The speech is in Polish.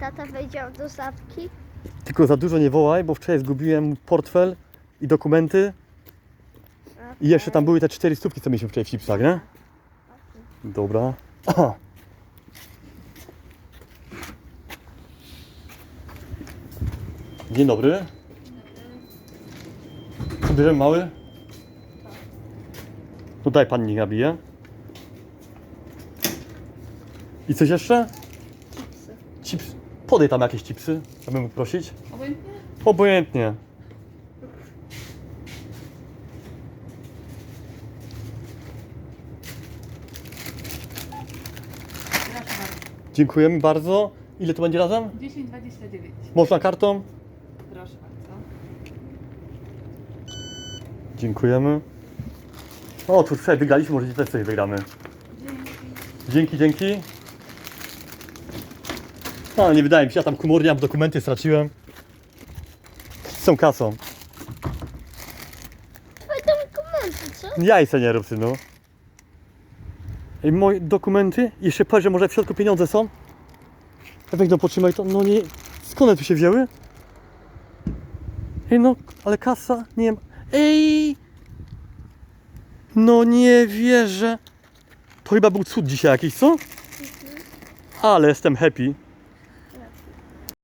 tata wejdzie do szafki. Tylko za dużo nie wołaj, bo wczoraj zgubiłem portfel i dokumenty. I jeszcze tam były te cztery stópki, co mieliśmy wczoraj w chipsach, nie? Dobra. Aha. Dzień dobry. Bierzemy mały? No daj pan niech nabije. I coś jeszcze? Chipsy. Chips. Podaj tam jakieś chipsy, abym mógł prosić. Obojętnie? Obojętnie. Proszę bardzo. Dziękujemy bardzo. Ile to będzie razem? 10,29. Można kartą? Proszę bardzo. Dziękujemy. O, tu wczoraj wygraliśmy, może też coś wygramy. Dzięki, dzięki. A, nie wydaje mi się, ja tam komórniam, dokumenty straciłem. Z tą kasą. Twoje dokumenty, co? Jajce nie rób, synu. Ej, moje dokumenty? Jeszcze powiedz, że może w środku pieniądze są? Ja weź no potrzymaj to. No nie. Skąd one tu się wzięły? Ej no, ale kasa nie ma. Ej! No nie wierzę. To chyba był cud dzisiaj jakiś, co? Ale jestem happy.